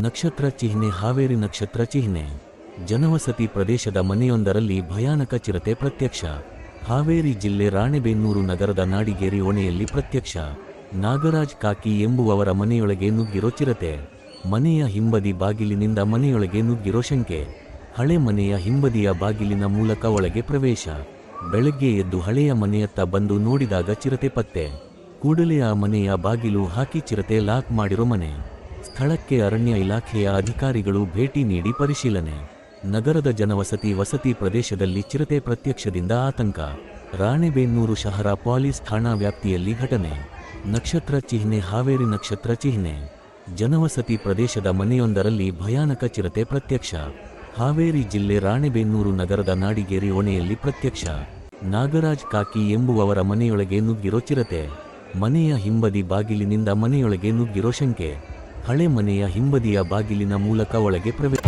ನಕ್ಷತ್ರ ಚಿಹ್ನೆ, ಹಾವೇರಿ ನಕ್ಷತ್ರ ಚಿಹ್ನೆ. ಜನವಸತಿ ಪ್ರದೇಶದ ಮನೆಯೊಂದರಲ್ಲಿ ಭಯಾನಕ ಚಿರತೆ ಪ್ರತ್ಯಕ್ಷ. ಹಾವೇರಿ ಜಿಲ್ಲೆ ರಾಣೆಬೆನ್ನೂರು ನಗರದ ನಾಡಿಗೇರಿ ಓಣೆಯಲ್ಲಿ ಪ್ರತ್ಯಕ್ಷ. ನಾಗರಾಜ್ ಕಾಕಿ ಎಂಬುವವರ ಮನೆಯೊಳಗೆ ನುಗ್ಗಿರೋ ಚಿರತೆ. ಮನೆಯ ಹಿಂಬದಿ ಬಾಗಿಲಿನಿಂದ ಮನೆಯೊಳಗೆ ನುಗ್ಗಿರೋ ಶಂಕೆ. ಹಳೆ ಮನೆಯ ಹಿಂಬದಿಯ ಬಾಗಿಲಿನ ಮೂಲಕ ಒಳಗೆ ಪ್ರವೇಶ. ಬೆಳಗ್ಗೆ ಎದ್ದು ಹಳೆಯ ಮನೆಯತ್ತ ಬಂದು ನೋಡಿದಾಗ ಚಿರತೆ ಪತ್ತೆ. ಕೂಡಲೇ ಆ ಮನೆಯ ಬಾಗಿಲು ಹಾಕಿ ಚಿರತೆ ಲಾಕ್ ಮಾಡಿರೋ ಮನೆ. ಸ್ಥಳಕ್ಕೆ ಅರಣ್ಯ ಇಲಾಖೆಯ ಅಧಿಕಾರಿಗಳು ಭೇಟಿ ನೀಡಿ ಪರಿಶೀಲನೆ. ನಗರದ ಜನವಸತಿ ವಸತಿ ಪ್ರದೇಶದಲ್ಲಿ ಚಿರತೆ ಪ್ರತ್ಯಕ್ಷದಿಂದ ಆತಂಕ. ರಾಣೆಬೆನ್ನೂರು ಶಹರ ಪೊಲೀಸ್ ಠಾಣಾ ವ್ಯಾಪ್ತಿಯಲ್ಲಿ ಘಟನೆ. ನಕ್ಷತ್ರ ಚಿಹ್ನೆ ಹಾವೇರಿ ನಕ್ಷತ್ರ ಚಿಹ್ನೆ. ಜನವಸತಿ ಪ್ರದೇಶದ ಮನೆಯೊಂದರಲ್ಲಿ ಭಯಾನಕ ಚಿರತೆ ಪ್ರತ್ಯಕ್ಷ. ಹಾವೇರಿ ಜಿಲ್ಲೆ ರಾಣೆಬೆನ್ನೂರು ನಗರದ ನಾಡಿಗೇರಿ ಓಣೆಯಲ್ಲಿ ಪ್ರತ್ಯಕ್ಷ. ನಾಗರಾಜ್ ಕಾಕಿ ಎಂಬುವವರ ಮನೆಯೊಳಗೆ ನುಗ್ಗಿರೋ ಚಿರತೆ. ಮನೆಯ ಹಿಂಬದಿ ಬಾಗಿಲಿನಿಂದ ಮನೆಯೊಳಗೆ ನುಗ್ಗಿರೋ ಶಂಕೆ. ಹಳೆ ಮನೆಯ ಹಿಂಬದಿಯ ಬಾಗಿಲಿನ ಮೂಲಕ ಒಳಗೆ ಪ್ರವೇಶ